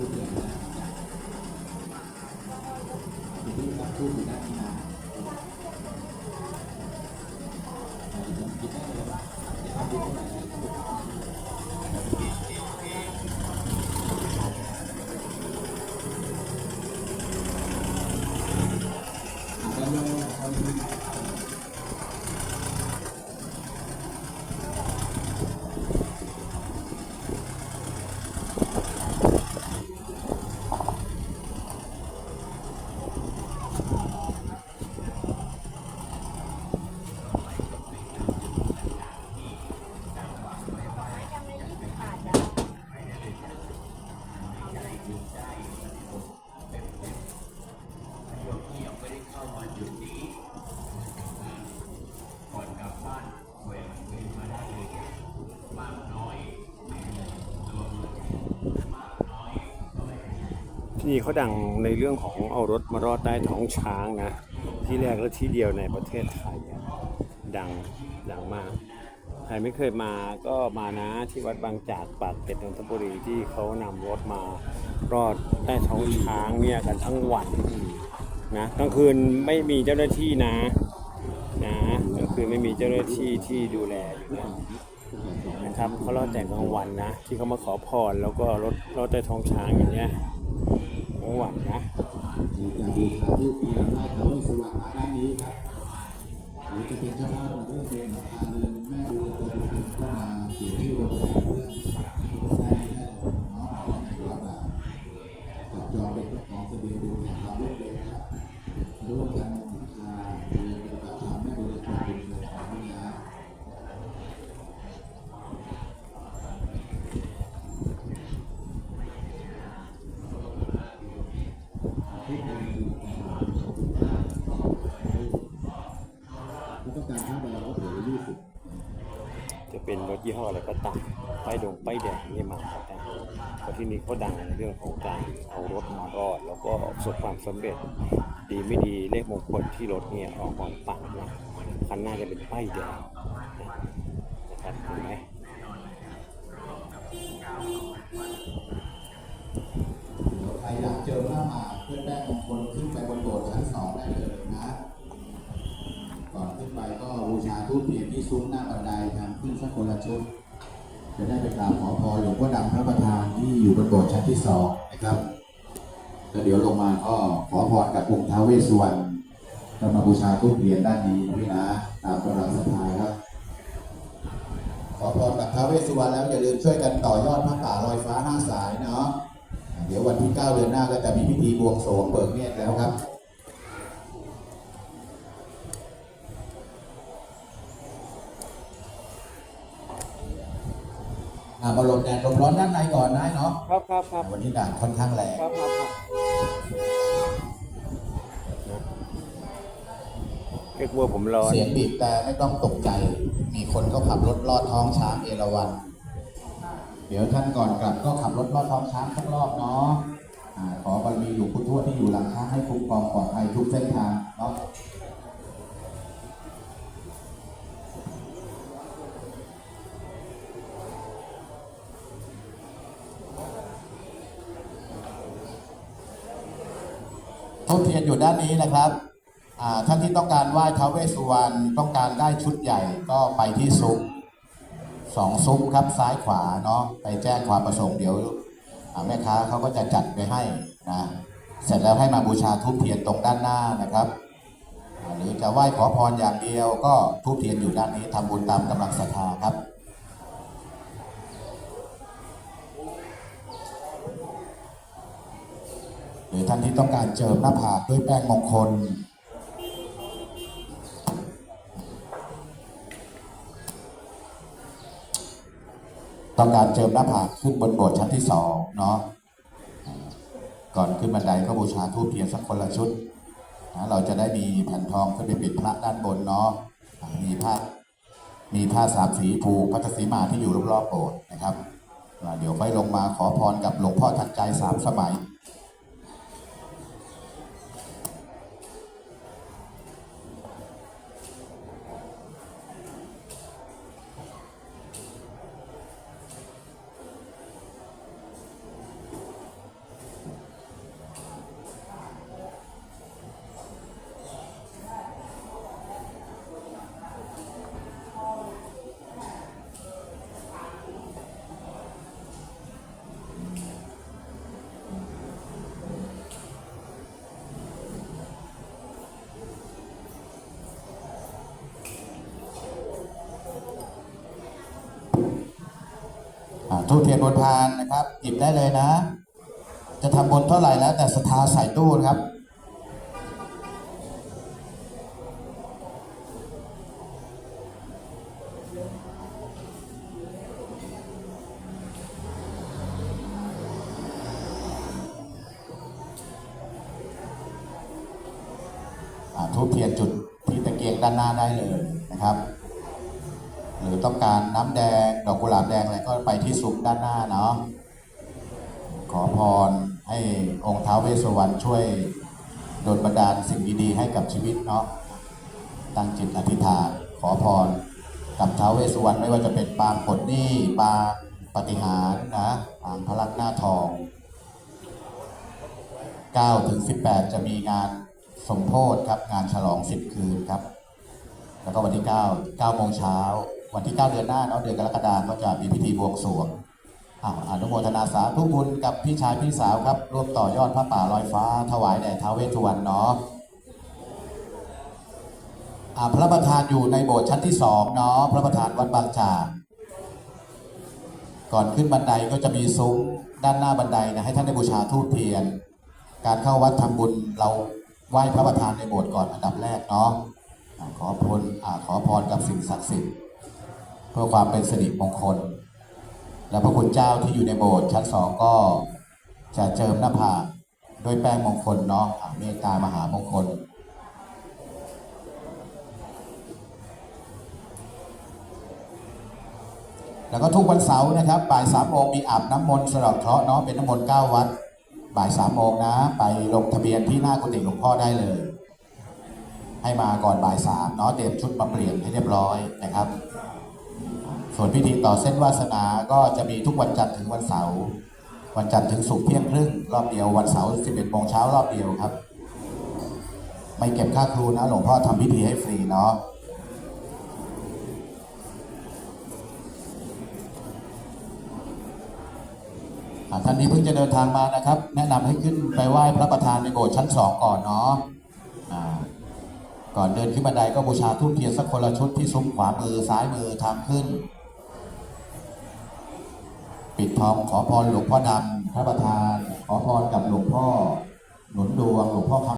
Thank you. นี่เขาดังในเรื่องของเอารถมารอดใต้ท้องช้างนะ ที่แรกและที่เดียวในประเทศไทย ดังดังมาก ใครไม่เคยมาก็มานะที่วัดบางจากปากเกร็ดนนทบุรีที่เขานำรถมารอดใต้ท้องช้างเนี่ยกันทั้งวันนะกลางคืนไม่มีเจ้าหน้าที่นะนะกลางคืนไม่มีเจ้าหน้าที่ที่ดูแลอยู่นะนะครับเขารอดแต่กลางวันนะ ที่เขามาขอพรแล้วก็รถรอดใต้ท้องช้างอย่างเงี้ย กลางวันนะมีการบูชาที่ปีนได้เขาสว่างมาด้านนี้ครับหรือจะเป็นเจ้าภาพของเรื่องเพลงทาเดินแม่ดูตัวเป็นก็มาเกี่ยวที่โรงแรมเรื่อง ยี่ห้ออะไรก็ตามป้ายดงป้ายแดงนี่มาแต่เพราะที่นี่เขาดังในเรื่องของการเอารถมารอด แล้วก็ประสบความสำเร็จ ดีไม่ดีเลขมงคลที่รถเนี่ยออกของปังนะคันหน้าจะเป็นป้ายแดงนะครับเห็นไหมเดี๋ยวใครอยากเจอหน้ามาเพื่อนแป้งมงคลขึ้นไปบนโบสถ์ชั้นสองได้เลย ทูปเทียนที่ซุ้มหน้าบันไดทางขึ้นสักคนละชุด จะได้ไปกราบขอพรหลวงพ่อดำพระประธานที่อยู่บนโบสถ์ชั้นที่สองนะครับแล้วเดี๋ยวลงมาก็ขอพรกับองค์ท้าวเวสสุวรรณก็มาบูชาทูปเทียนด้านนี้ด้วยนะตามกำลังศรัทธาครับขอพรกับท้าวเวสสุวรรณแล้วอย่าลืมช่วยกันต่อยอดพระป่าลอยฟ้าห้าสายเนาะเดี๋ยววันที่ 9 เดือนหน้าก็จะมีพิธีบวงสรวงเบิกเนตรแล้วครับ อ่ามาหลบแดดหลบร้อนด้านในก่อนนะเนาะครับครับครับวันนี้ด่านค่อนข้างแรงครับครับครับเรียกว่าผมร้อนเสียงบีบแต่ไม่ต้องตกใจ มีคนเขาขับรถลอดท้องช้างเอราวัณเดี๋ยวท่านก่อนกลับก็ขับรถลอดท้องช้างสักรอบเนาะอ่าขอบารมีหลวงปู่ทวดที่อยู่หลังช้างให้คุ้มครองปลอดภัยทุกเส้นทาง ทูบเทียนอยู่ด้านนี้นะครับท่านที่ต้องการไหว้ท้าวเวสสุวรรณต้องการได้ชุดใหญ่ก็ไปที่ซุ้มสองซุ้มครับซ้ายขวาเนาะไปแจ้งความประสงค์เดี๋ยวแม่ค้าเขาก็จะจัดไปให้นะเสร็จแล้วให้มาบูชาทูบเทียนตรงด้านหน้านะครับหรือจะไหว้ขอพรอย่างเดียวก็ทูบเทียนอยู่ด้านนี้ทำบุญตามกำลังศรัทธาครับ หรือท่านที่ต้องการเจิมหน้าผากด้วยแป้งมงคล ต้องการเจิมหน้าผากขึ้นบนโบสถ์ชั้นที่สองเนาะก่อนขึ้นบันไดก็บูชาทูปเทียนสักคนละชุดนะเราจะได้มีแผ่นทองขึ้นไปปิดพระด้านบนเนาะมีผ้ามีผ้าสามสีผูกพระสีมาที่อยู่รอบๆโบสถ์นะครับ เดี๋ยวค่อยลงมาขอพรกับหลวงพ่อทันใจสามสมัย ทูบเทียนบนพานนะครับหยิบได้เลยนะ จะทำบนเท่าไหร่แล้วแต่ศรัทธาใส่ตู้นะครับอ่าทูบเทียนจุดที่ตะเกียงด้านหน้าได้เลยนะครับ รือต้องการน้ำแดง ดอกกุหลาบแดงอะไรก็ไปที่ซุ้มด้านหน้าเนาะขอพรให้องค์ท้าวเวสวรรณช่วยโดลบันดาลสิ่งดีๆให้กับชีวิตเนาะตั้งจิตอธิษฐานขอพรกับท้าวเวสวรรณไม่ว่าจะเป็นปางปลดหนี้ปางปฏิหารนะปางพระลักษณ์หน้าทอง9ถึง18 จะมีงานสมโพธครับ งานฉลอง 10 คืนครับ แล้วก็วันที่ 9 9โมงเช้า วันที่ 9 เดือนหน้าเนาะเดือนกรกฎาคมก็จะมีพิธีบวงสรวงอาอนุโมทนาสาธุบุญกับพี่ชายพี่สาวครับร่วมต่อยอดพระป่าลอยฟ้า ถวายแด่ท้าวเวสสุวรรณเนาะพระประธานอยู่ในโบสถ์ชั้นที่สองเนาะพระประธานวัดบางจากก่อนขึ้นบันไดก็จะมีซุ้มด้านหน้าบันไดนะให้ท่านได้บูชาธูปเทียน การเข้าวัดทำบุญเราไหว้พระประธานในโบสถ์ก่อนอันดับแรกเนาะขอพรขอพรกับสิ่งศักดิ์สิทธิ์ เพื่อความเป็นสิริมงคล และพระคุณเจ้าที่อยู่ในโบสถ์ชั้นสองก็จะเจิมหน้าผากด้วยแป้งมงคลเนาะเมตตามหามงคลแล้วก็ทุกวันเสาร์นะครับบ่ายสามโมงมีอาบน้ำมนต์สำหรับเคราะห์เนาะเป็นน้ำมนต์เก้าวัด บ่ายสามโมงนะ ไปลงทะเบียนที่หน้ากุฏิหลวงพ่อได้เลย ให้มาก่อนบ่ายสามเนาะเตรียมชุดมาเปลี่ยนให้เรียบร้อยนะครับ ส่วนพิธีต่อเส้นวาสนาก็จะมีทุกวันจันทร์ถึงวันเสาร์วันจันทร์ถึงศุกร์เที่ยงครึ่งรอบเดียววันเสาร์11โมงเช้ารอบเดียวครับ ไม่เก็บค่าครูนะหลวงพ่อทำพิธีให้ฟรีเนาะท่านนี้เพิ่งจะเดินทางมานะครับ แนะนำให้ขึ้นไปไหว้พระประธานในโบสถ์ชั้นสองก่อนเนาะก่อนเดินขึ้นบันไดก็บูชาทูปเทียนสักคนละชุดที่ซุ้มขวามือซ้ายมือทางขึ้น ปิดทองขอพรหลวงพ่อดำพระประธาน ขอพรกับหลวงพ่อหนุนดวงหลวงพ่อคำ